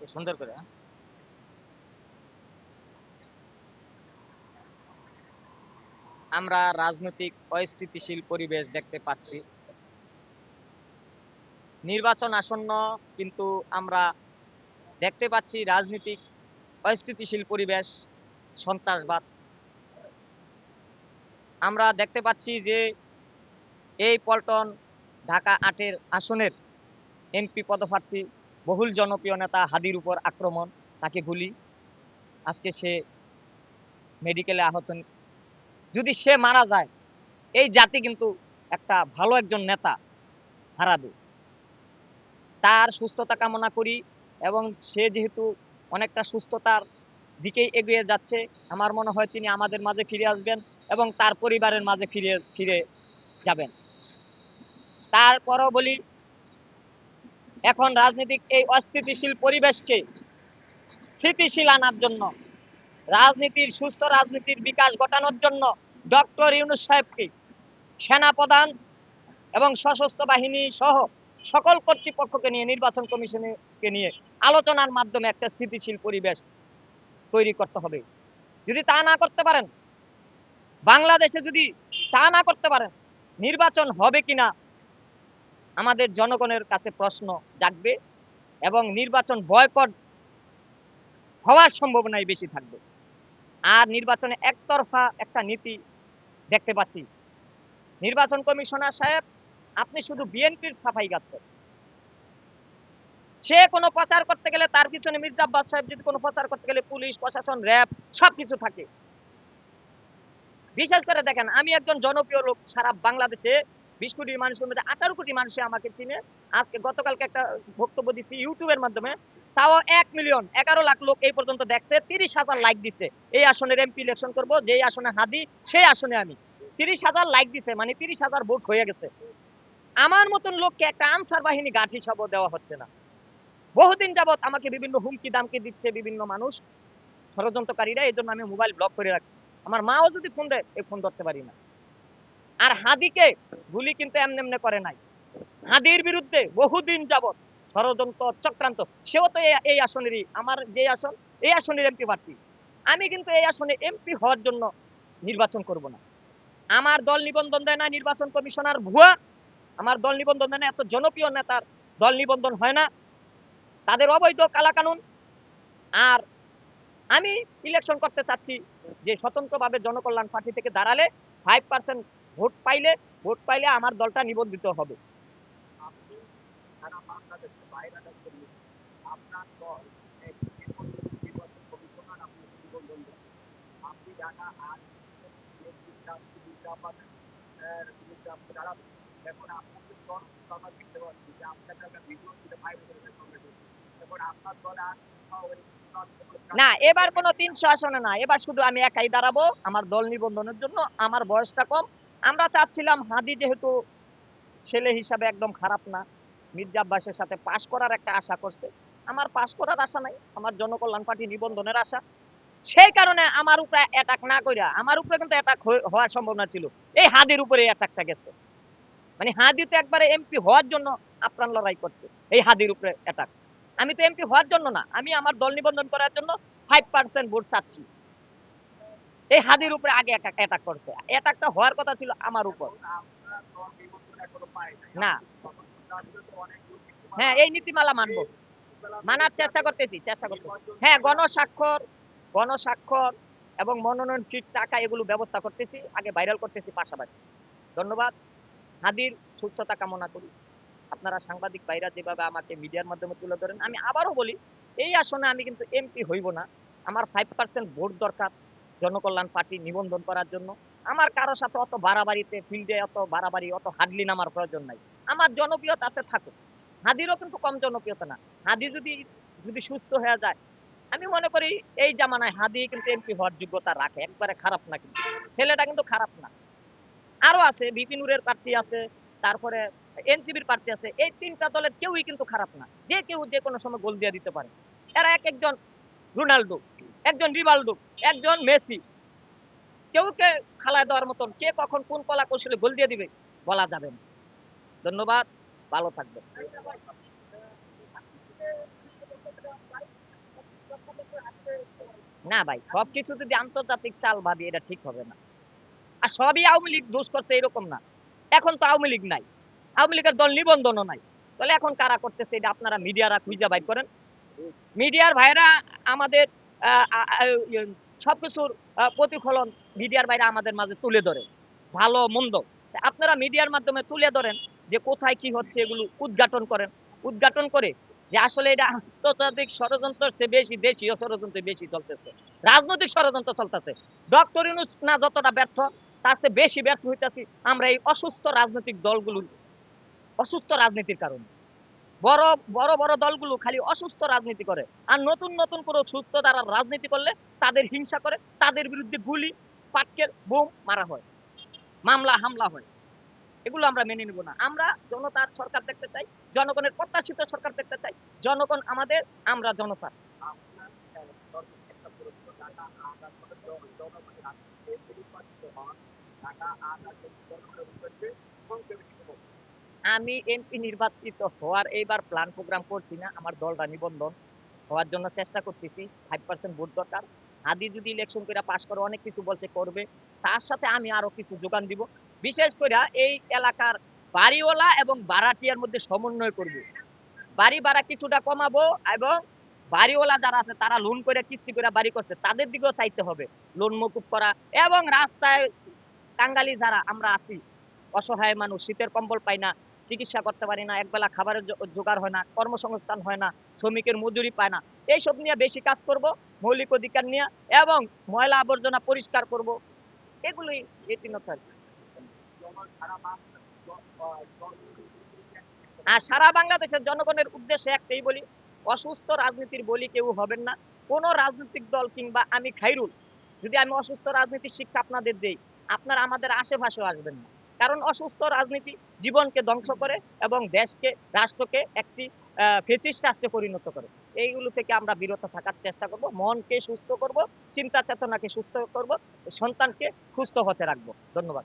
সুন্দর করে হ্যাঁ? আমরা রাজনৈতিক অস্থিতিশীল পরিবেশ দেখতে পাচ্ছি নির্বাচন আসন্ন, কিন্তু আমরা দেখতে পাচ্ছি রাজনৈতিক অস্থিতিশীল পরিবেশ, সন্ত্রাসবাদ আমরা দেখতে পাচ্ছি যে এই পল্টন ঢাকা আটের আসনের এমপি পদপ্রার্থী বহুল জনপ্রিয় নেতা হাদির উপর আক্রমণ, তাকে গুলি। আজকে সে মেডিকেলে আহত। যদি সে মারা যায়, এই জাতি কিন্তু একটা ভালো একজন নেতা হারাবে। তার সুস্থতা কামনা করি এবং সে যেহেতু অনেকটা সুস্থতার দিকেই এগিয়ে যাচ্ছে, আমার মনে হয় তিনি আমাদের মাঝে ফিরে আসবেন এবং তার পরিবারের মাঝে ফিরে ফিরে যাবেন। তারপরও বলি এখন রাজনৈতিক এই অস্থিতিশীল পরিবেশকে স্থিতিশীল আনার জন্য, রাজনীতির, সুস্থ রাজনীতির বিকাশ ঘটানোর জন্য ডক্টর ইউনুস সাহেবকে সেনাপ্রধান এবং সশস্ত্র বাহিনী সহ সকল কর্তৃপক্ষকে নিয়ে, নির্বাচন কমিশনকে নিয়ে আলোচনার মাধ্যমে একটা স্থিতিশীল পরিবেশ তৈরি করতে হবে। যদি তা না করতে পারেন, বাংলাদেশে যদি তা না করতে পারেন, নির্বাচন হবে কিনা আমাদের জনগণের কাছে প্রশ্ন জাগবে এবং নির্বাচন বয়কট হওয়ার সম্ভাবনাই বেশি থাকবে। আর নির্বাচনে একতরফা একটা নীতি দেখতে পাচ্ছি। নির্বাচন কমিশনার সাহেব, আপনি শুধু বিএনপির সাফাই গাচ্ছেন। সে কোনো প্রচার করতে গেলে তার পিছনে মির্জা আব্বাস সাহেব, যদি কোনো প্রচার করতে গেলে পুলিশ, প্রশাসন, র্যাব, সবকিছু থাকে। বিশেষ করে দেখেন, আমি একজন জনপ্রিয় লোক সারা বাংলাদেশে। বিশ কোটি মানুষের মধ্যে আঠারো কোটি মানুষে আমাকে চিনে। আজকে গতকালকে একটা বক্তব্য দিচ্ছি ইউটিউবের মাধ্যমে। তাও এক মিলিয়ন এগারো লাখ লোক এই পর্যন্ত দেখছে, তিরিশ হাজার লাইক দিছে। এই আসনের এমপি ইলেকশন করব, যেই আসনে হাদি, সেই আসনে আমি। তিরিশ হাজার লাইক দিছে মানে তিরিশ হাজার ভোট হয়ে গেছে। আমার মতন লোককে একটা আনসার বাহিনী গাঠ হিসাবও দেওয়া হচ্ছে না। বহুদিন যাবত আমাকে বিভিন্ন হুমকি দামকি দিচ্ছে বিভিন্ন মানুষ, ষড়যন্ত্রকারীরা, এই জন্য আমি মোবাইল ব্লক করে রাখছি। আমার মাও যদি ফোন দেয়, এই ফোন ধরতে পারি না। আর হাদিকে গুলি কিন্তু এমনি এমনি করে নাই। হাদির বিরুদ্ধে বহুদিন যাবৎ ষড়যন্ত্র, চক্রান্ত। সেও তো এই- আসনেরই, আমার যে আসন, এই আসনের এমপি প্রার্থী। আমি কিন্তু এই আসনে এমপি হওয়ার জন্য নির্বাচন করব না। আমার দল নিবন্ধন দেয় না নির্বাচন কমিশনার ভুয়া। আমার দল নিবন্ধন দেয় না, এত জনপ্রিয় নেতার দল নিবন্ধন হয় না। তাদের অবৈধ কালাকানুন। আর আমি ইলেকশন করতে চাচ্ছি যে স্বতন্ত্রভাবে জনকল্যাণ পার্টি থেকে দাঁড়ালে ফাইভ পার্সেন্ট ভোট পাইলে ভোট পাইলে আমার দলটা নিবন্ধিত হবে। না এবার কোনো তিনশো আসনে না। এবার শুধু আমি একাই দাঁড়াবো। আমার দল নিবন্ধনের জন্য। আমার বয়সটা কম। আমরা চাচ্ছিলাম হাদি যেহেতু ছেলে হিসাবে একদম খারাপ না, মির্জা আব্বাসের সাথে পাশ করার একটা আশা করছে। আমার পাশ করার আশা নাই, আমার জনকল্যাণ পার্টি নিবন্ধনের আশা। সেই কারণে আমার উপরে অ্যাটাক না কইরা, আমার উপরে কিন্তু অ্যাটাক হওয়ার সম্ভাবনা ছিল। এই হাদির উপরে অ্যাটাকটা গেছে। মানে হাদি তো একবারে এমপি হওয়ার জন্য আপ্রাণ লড়াই করছে, এই হাদির উপরে অ্যাটাক আমি তো এমপি হওয়ার জন্য না, আমি আমার দল নিবন্ধন করার জন্য ফাইভ পার্সেন্ট ভোট চাচ্ছি। এই হাদির উপরে আগে অ্যাটাক করছে। অ্যাটাকটা হওয়ার কথা ছিল আমার উপর। না। হ্যাঁ এই নীতিমালা মানবো। মানার চেষ্টা করতেছি চেষ্টা করতেছি হ্যাঁ গণস্বাক্ষর গণস্বাক্ষর এবং মনোনয়ন ফিট টাকা এগুলো ব্যবস্থা করতেছি, আগে ভাইরাল করতেছি পাশাপাশি। ধন্যবাদ। হাদির সুস্থতা কামনা করি। আপনারা সাংবাদিক ভাইরা যেভাবে আমাকে মিডিয়ার মাধ্যমে তুলে ধরেন, আমি আবারও বলি, এই আসনে আমি কিন্তু এমপি হইব না। আমার ফাইভ পার্সেন্ট ভোট দরকার। জনকল্যাণ পার্টি নিবন্ধন করার জন্য। আমার কারও সাথে অত বাড়াবাড়িতে ফিল্ডে অত বাড়াবাড়ি, অত হাডলি নামার প্রয়োজন নাই। আমার জনপ্রিয়তা আছে থাকুক। হাদিরও কিন্তু কম জনপ্রিয়তা না। হাদি যদি যদি সুস্থ হয়ে যায়, আমি মনে করি এই জামানায় হাদি কিন্তু এমপি হওয়ার যোগ্যতা রাখে। একবারে খারাপ না কিন্তু। ছেলেটা কিন্তু খারাপ না। আরও আছে বিপিনুরের প্রার্থী আছে, তারপরে এনসিবির প্রার্থী আছে। এই তিনটা দলের কেউই কিন্তু খারাপ না। যে কেউ যে কোনো সময় গোল দিয়ে দিতে পারে। এরা এক একজন রোনাল্ডো, একজন রিভালডো একজন মেসি। কেউকে খালায় দেওয়ার মতন কে কখন কোন কলা কৌশলে গোল দিয়ে দিবে বলা যাবে না। ধন্যবাদ, ভালো থাকবেন। না ভাই সবকিছু যদি আন্তর্জাতিক চাল ভাবি এটা ঠিক হবে না। আর সবই আওয়ামী লীগ দোষ করছে এরকম না। এখন তো আওয়ামী লীগ নাই। আওয়ামী লীগের দল নিবন্ধনও নাই। তাহলে এখন কারা করতেছে, এটা আপনারা মিডিয়ারা খুঁজে বাইর করেন। মিডিয়ার ভাইরা আমাদের ইয়ে, সবকিছুর প্রতিফলন মিডিয়ার বাইরে আমাদের মাঝে তুলে ধরে। ভালো মন্দ। আপনারা মিডিয়ার মাধ্যমে তুলে ধরেন যে কোথায় কি হচ্ছে এগুলো উদ্ঘাটন করেন। উদ্ঘাটন করে যে আসলে এটা আন্তর্জাতিক ষড়যন্ত্র সে বেশি দেশীয় ষড়যন্ত্র বেশি চলতেছে। রাজনৈতিক ষড়যন্ত্র চলতেছে। ডক্টর ইউনুস না যতটা ব্যর্থ তার চেয়ে বেশি ব্যর্থ হইতেছি আমরা এই অসুস্থ রাজনৈতিক দলগুলো অসুস্থ রাজনীতির কারণে। বড় বড় বড় দলগুলো খালি অসুস্থ রাজনীতি করে। আর নতুন নতুন করে সুস্থ তারা রাজনীতি করলে তাদের হিংসা করে, তাদের বিরুদ্ধে গুলি পাটকের বোম মারা হয়। মামলা, হামলা হয়। এগুলো আমরা মেনে নেব না। আমরা জনতার সরকার দেখতে চাই, জনগণের প্রত্যাশিত সরকার দেখতে চাই। জনগণ আমাদের, আমরা জনতা আমি এমপি নির্বাচিত হওয়ার এইবার প্ল্যান প্রোগ্রাম করছি না, আমার দলটা নিবন্ধন হওয়ার জন্য চেষ্টা করতেছি ফাইভ পার্সেন্ট ভোট দরকার। আদি যদি ইলেকশন করে পাশ করে, অনেক কিছু বলছে, করবে। তার সাথে আমি আরও কিছু যোগান দিব। বিশেষ করে এই এলাকার বাড়িওয়ালা এবং বাড়াটিয়ার মধ্যে সমন্বয় করব। বাড়ি ভাড়া কিছুটা কমাবো এবং বাড়িওয়ালা যারা আছে, তারা লোন করে কিস্তি করে বাড়ি করছে, তাদের দিকেও চাইতে হবে। লোন মকুব করা এবং রাস্তায় টাঙ্গালি যারা, আমরা আছি, অসহায় মানুষ, শীতের কম্বল পাই না চিকিৎসা করতে পারি না, একবেলা খাবারের জোগাড় হয় না, কর্মসংস্থান হয় না, শ্রমিকের মজুরি পায় না। এইসব নিয়ে বেশি কাজ করব, মৌলিক অধিকার নিয়ে এবং ময়লা আবর্জনা পরিষ্কার করব। এগুলোই জন- আর সারা বাংলাদেশের জনগণের উদ্দেশ্যে একটাই বলি, অসুস্থ রাজনীতির বলি কেউ হবেন না। কোন রাজনৈতিক দল কিংবা আমি খাইরুল, যদি আমি অসুস্থ রাজনীতির শিক্ষা আপনাদের দেই, আপনারা আমাদের আশেপাশেও আসবেন না। কারণ অসুস্থ রাজনীতি জীবনকে ধ্বংস করে এবং দেশকে, রাষ্ট্রকে একটি ফেসিস রাষ্ট্রে পরিণত করে। এইগুলো থেকে আমরা বিরত থাকার চেষ্টা করব, মনকে সুস্থ করব চিন্তা চেতনাকে সুস্থ করব, সন্তানকে সুস্থ হতে রাখব। ধন্যবাদ।